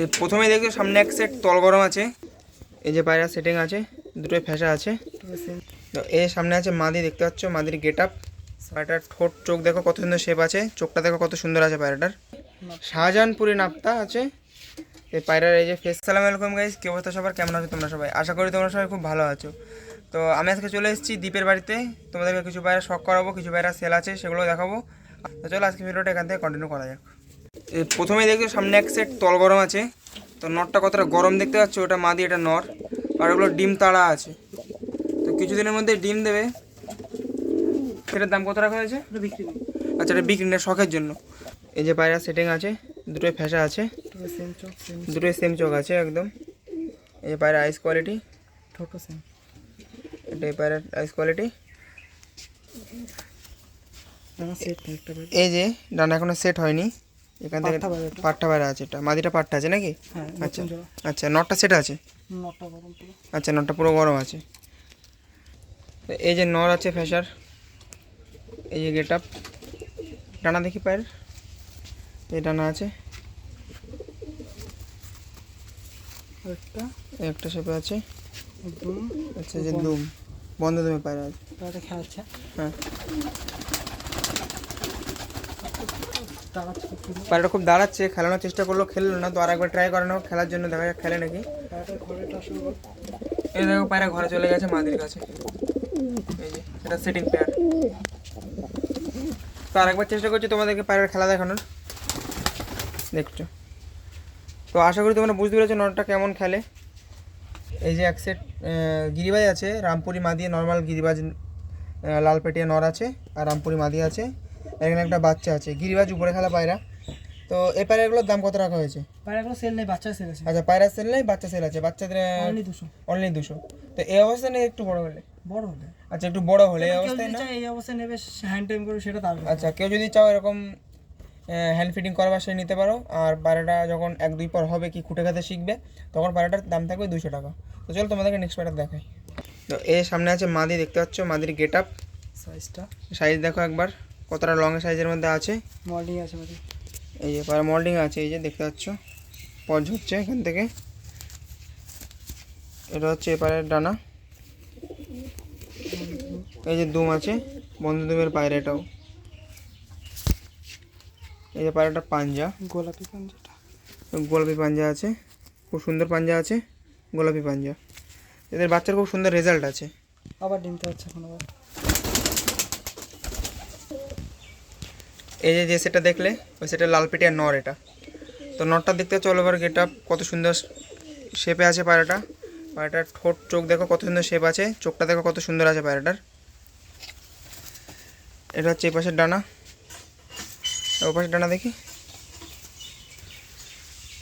এ প্রথমে দেখছ সামনে এক সেট তল গরম আছে। এই যে পায়রা সেটিং আছে, দুটোই ফ্যাসা আছে। এর সামনে আছে মাদি, দেখতে পাচ্ছ? মাদির গেট আপ পায়রাটার ঠোঁট, চোখ দেখো কত সুন্দর শেপ আছে, চোখটা দেখো কত সুন্দর আছে পায়রাটার। শাহজাহানপুরি নাপ্তা আছে। এই পায়রার এই যে ফেস সালাম আলাইকুম গাইস কি অবস্থা সবার? কেমন আছো তোমরা সবাই? আশা করি তোমরা সবাই খুব ভালো আছো। তো আমি আজকে চলে এসেছি দ্বীপের বাড়িতে। তোমাদেরকে কিছু পায়রা শখ করাবো, কিছু পায়রা সেল আছে সেগুলো দেখাবো। তো চলো আজকে ভিডিওটা এখান থেকে কন্টিনিউ করা যাক। এ প্রথমে দেখছ সামনে এক সেট তল গরম আছে। তো নটটা কতটা গরম দেখতে পাচ্ছ ওটা মাদি এটা নর। আর ওগুলো ডিম তাড়া আছে। তো কিছুদিনের মধ্যে ডিম দেবে। সেটার দাম কত রাখা হয়েছে? আচ্ছা এটা বিক্রি না শখের জন্য। এই যে পায়রা সেটিং আছে দুটোই ফ্যাসা আছে। দুটোই সেম চোখ আছে একদম। এই যে পায়রা আইস কোয়ালিটি ছোটো সেম এটা এই পায়রার আইস কোয়ালিটি এই যে ডানা এখনও সেট হয়নি। এখান থেকে পাট্টা বাইরে আছে এটা মাদিটা পাট্টা আছে নাকি? হ্যাঁ আচ্ছা আচ্ছা নটটা সেট আছে? আচ্ছা নটটা পুরো গরম আছে। এই যে নর আছে ফ্যাসার এই যে গেট আপ ডানা দেখি পায়ের এই ডানা আছে। একটা একটা শেপে আছে। আচ্ছা যে দুম বন্ধ দুমে পায়রা আছে। হ্যাঁ। পায়রাটা খুব দাঁড়াচ্ছে খেলানোর চেষ্টা করল খেললো না তো আর একবার ট্রাই করানো খেলার জন্য দেখা যাক খেলে নাকি। এই দেখো পায়রা ঘরে চলে গেছে মাদির কাছে। এই যে এটা সেটিং পেয়ার তো আরেকবার চেষ্টা করছি তোমাদেরকে পায়রার খেলা দেখানোর। দেখছ? তো আশা করি তোমরা বুঝতে পেরেছ নটটা কেমন খেলে। এই যে এক সেট গিরিবাজ আছে রামপুরি মাদি নর্মাল গিরিবাজ আহ, লাল পেটিয়া নর আছে আর রামপুরি মাদি আছে। এখানে একটা বাচ্চা আছে। গিরিবাজ উপরে খেলা পায়রা। তো এই পায়রাগুলোর দাম কত রাখা হয়েছে? পায়রাগুলো সেল নেই বাচ্চা সেল আছে। আচ্ছা পায়রা সেল নেই বাচ্চা সেল আছে। বাচ্চাদের অনলি দুশো। অনলি দুশো। তো এই অবস্থায় নেই একটু বড় হলে? বড় হবে আচ্ছা একটু বড় হলে এই অবস্থায় না? এই অবস্থায় নেবে হ্যান্ড টাইম করে সেটা তার আচ্ছা কেউ যদি চাও এরকম হ্যান্ড ফিটিং করবার সে নিতে পারো। আর পায়রাটা যখন এক দুই পর হবে কি খুঁটে খাতে শিখবে তখন পায়রাটার দাম থাকবে দুশো টাকা। তো চলো তোমাদেরকে নেক্সট পায়রা দেখাই। তো এর সামনে আছে মাদি দেখতে পাচ্ছ? মাদির গেট আপ সাইজটা সাইজ দেখো একবার। কতটা লং সাইজের মধ্যে আছে? মডেলিং আছে এই যে পায়রা মল্ডিং আছে এই যে দেখতে পাচ্ছ। পজ হচ্ছে এখান থেকে। এটা হচ্ছে এপারের ডানা। এই যে দুম আছে বন্ধু দুমের পায়রা এটাও। এই যে পায়রাটা পাঞ্জা। গোলাপি পাঞ্জাটা। গোলাপি পাঞ্জা আছে। খুব সুন্দর পাঞ্জা আছে গোলাপি পাঞ্জা। এদের বাচ্চার খুব সুন্দর রেজাল্ট আছে। আবার ডিমতে হচ্ছে এখন আবার এই যে যে সেটা দেখলে ওই সেটা লাল পেটিয়া নর এটা। তো নরটা দেখতে চলো এবার গেট আপ কত সুন্দর শেপে আছে পায়রাটা। পায়রাটার ঠোঁট চোখ দেখো কত সুন্দর শেপ আছে চোখটা দেখো কত সুন্দর আছে পায়রাটার। এটা হচ্ছে এই পাশের ডানা। ও পাশের ডানা দেখি।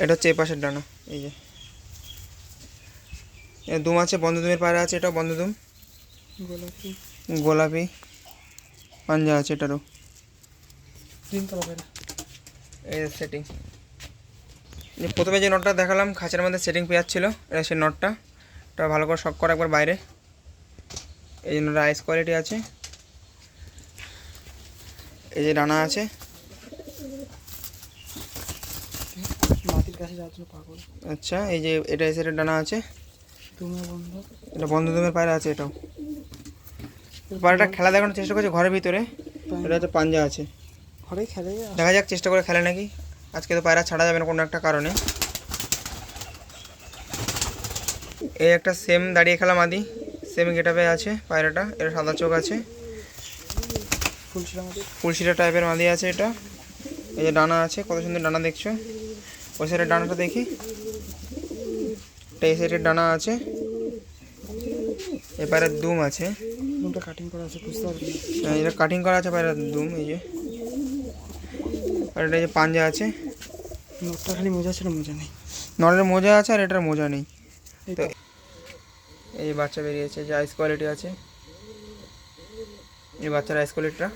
এটা হচ্ছে এই পাশের ডানা এই যে। দুম আছে বন্ধ দুমের পায়রা আছে এটাও বন্ধ দুম গোলাপি। গোলাপি। পাঞ্জা আছে এটারও। এই সেটিং প্রথমে যে নটটা দেখালাম খাঁচার মধ্যে সেটিং পেয়ার ছিল এটা সেই নটটা ওটা ভালো করে শক করা একবার বাইরে। এই জন্য রাইস কোয়ালিটি আছে। এই যে ডানা আছে। আচ্ছা এই যে এটা সাইডের ডানা আছে। এটা বন্ধ দমের পায়রা আছে এটাও। পায়রাটা খেলা দেখানোর চেষ্টা করছে ঘরের ভিতরে। এটা হচ্ছে পাঞ্জা আছে। খেলে দেখা যাক চেষ্টা করে খেলে নাকি। আজকে তো পায়রা ছাড়া যাবে না কোনো একটা কারণে। এই একটা সেম দাঁড়িয়ে খেলা মাদি সেম গেটাপে আছে পায়রাটা এর সাদা চোখ আছে। ফুলশিরা টাইপের মাদি আছে এটা। এই যে ডানা আছে কত সুন্দর ডানা দেখছ। ওই সাইডের ডানাটা দেখি। এটা এই সাইডের ডানা আছে। এ পায়রার দুম আছে। দুটো কাটিং করা আছে বুঝতে না। আর এটা কাটিং করা আছে পায়রার দুম এই যে। আর এটা যে পাঞ্জা আছে। নোটটা খালি মোজা ছিল মোজা নেই। নলের মোজা আছে আর এটার মোজা নেই। এই তো এই যে বাচ্চা বেরিয়েছে যে আইস কোয়ালিটি আছে। এই বাচ্চার আইস কোয়ালিটিটা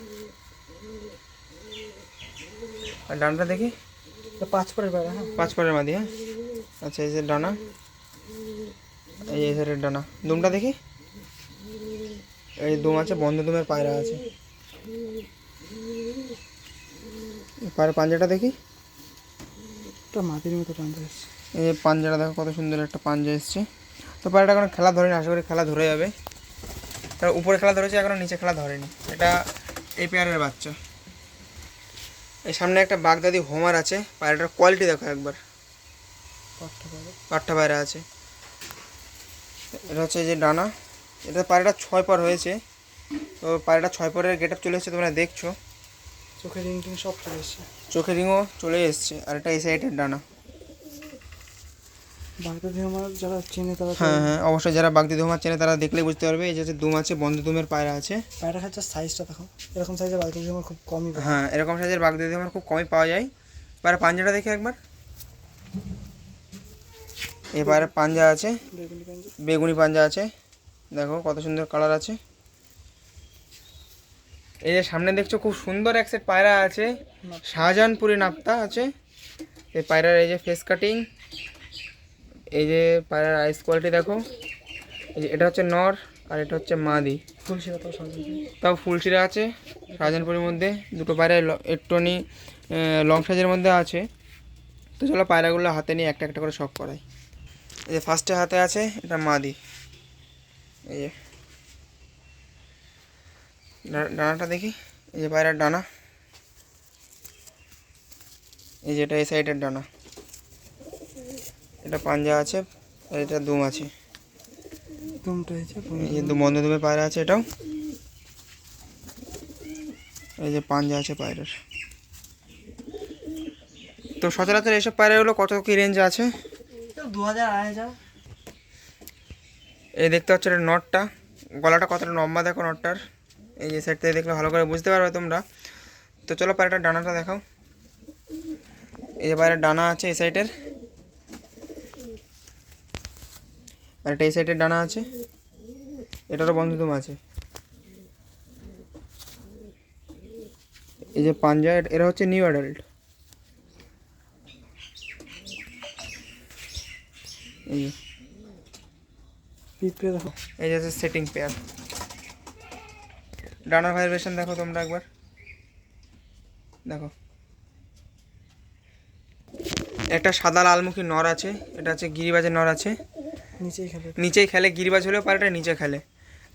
আর ডানাটা দেখি? পাঁচ পরের পায়রা হ্যাঁ। পাঁচ পরের মাদি হ্যাঁ। আচ্ছা এই যে ডানা। এই যে ডানা। দুমটা দেখি? এই দুম আছে বন্ধ দুমের পায়রা আছে। পায়ের পাঞ্জাটা দেখি? এটা মাটির মতো টানতে আসছে এই পাঞ্জাটা দেখো কত সুন্দর একটা পাঞ্জা এসছে। তো পায়রাটা এখন খেলা ধরেনি আশা করি খেলা ধরে যাবে। তার উপরে খেলা ধরেছে এখনও নিচে খেলা ধরেনি। এটা এই পেয়ারের বাচ্চা। এই সামনে একটা বাগদাদি হোমার আছে পায়রাটার কোয়ালিটি দেখো একবার। পাট্টা পায়রা আছে। এটা হচ্ছে যে ডানা। এটা পায়রাটা ছয় পর হয়েছে। তো পায়রাটা ছয় পরের গেট আপ চলে এসেছে তোমরা দেখছ। চোখের রিং টিং সব চলে এসছে। চোখের রিংও চলে এসছে আর এটা এই সাইডের ডানা। বাড়িতে দিয়ে যারা চেনে তারা হ্যাঁ হ্যাঁ অবশ্যই যারা বাগদি ধুমার চেনে তারা দেখলেই বুঝতে পারবে এই যে হচ্ছে দুম আছে বন্ধ দুমের পায়রা আছে। পায়রা খাঁচার সাইজটা দেখো এরকম সাইজের বাড়িতে দিয়ে খুব কমই হ্যাঁ এরকম সাইজের বাগদি ধুমার খুব কমই পাওয়া যায়। পায়রা পাঞ্জাটা দেখে একবার। এই পায়রা পাঞ্জা আছে বেগুনি পাঞ্জা। আছে। দেখো কত সুন্দর কালার আছে। এই যে সামনে দেখছ খুব সুন্দর এক সেট পায়রা আছে। শাহজাহানপুরি নাপ্তা আছে। এই পায়রার এই যে ফেস কাটিং এই যে পায়রার আইস কোয়ালিটি দেখো। এই যে এটা হচ্ছে নর আর এটা হচ্ছে মাদি। তাও ফুলশিরা আছে শাহজাহানপুরের মধ্যে। দুটো পায়রা একটুনি লং সাইজের মধ্যে আছে। তো চলো পায়রাগুলো হাতে নিয়ে একটা একটা করে শখ করাই। এই যে ফার্স্টে হাতে আছে এটা মাদি। এই যে ডানাটা দেখি। এই যে পায়রার ডানা। এই যে এটা এই সাইডের ডানা। এটা পাঞ্জা আছে আর এটা দুম আছে। দুমটা হয়েছে এই যে দু বন্ধ দুমে পায়রা আছে এটাও। এই যে পাঞ্জা আছে পায়রার। তো সচরাচর এইসব পায়রাগুলো কত কি রেঞ্জ আছে? দু হাজার আড়াই এই দেখতে পাচ্ছ এটা নটটা। গলাটা কতটা লম্বা দেখো নটটার। এই যে সাইড থেকে দেখলে ভালো করে বুঝতে পারবে তোমরা। তো চলো পায়রাটার ডানাটা দেখাও। এই যে পায়রার ডানা আছে এই সাইডের আর একটা এই সাইডের ডানা আছে। এটারও বন্ধুদম আছে। এই যে পাঞ্জা এ- এরা হচ্ছে নিউ অ্যাডাল্ট এই যে। পিঁপড়ে দেখো। এই যে হচ্ছে সেটিং পেয়ার ডানার ভাইব্রেশন দেখো তোমরা একবার। দেখো। একটা সাদা লালমুখী নর আছে এটা হচ্ছে গিরিবাজের নর আছে। নিচেই খেলে। নিচেই খেলে গিরিবাজ হলেও পায়রাটা নিচে খেলে।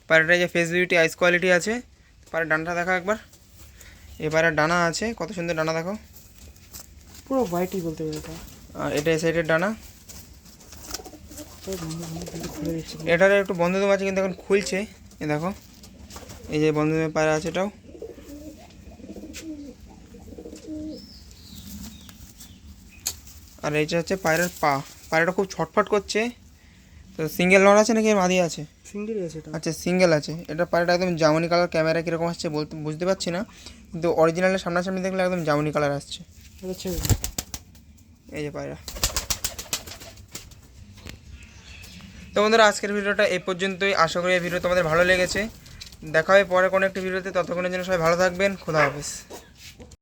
পায়রাটা যে ফেস বিউটি আইস কোয়ালিটি আছে পায়রা ডানাটা দেখো একবার। পায়রার ডানা আছে কত সুন্দর ডানা দেখো। পুরো হোয়াইটই বলতে তা। আর এটা এই সাইডের ডানা। বন্ধ বন্ধ এটার একটু বন্ধুদম আছে কিন্তু এখন খুলছে এ দেখো। এই যে বন্ধুদমের পায়রা আছে এটাও। আর এইটা হচ্ছে পায়রার পা। পায়রাটা খুব ছটফট করছে। তো সিঙ্গেল নর আছে নাকি? মাদি আছে। সিঙ্গেলই আছে এটা। আচ্ছা সিঙ্গেল আছে। এটা পায়রাটা একদম জামুনি কালার ক্যামেরা কীরকম আসছে বলতে বুঝতে পারছি না। কিন্তু অরিজিনালের সামনাসামনি দেখলে একদম জামুনি কালার আসছে। এই যে পায়রা। তো বন্ধুরা আজকের ভিডিওটা এই পর্যন্তই। আশা করি এই ভিডিও তোমাদের ভালো লেগেছে। দেখা হবে পরে কোনো একটি ভিডিওতে ততক্ষণের জন্য সবাই ভালো থাকবেন খোদা হাফেজ।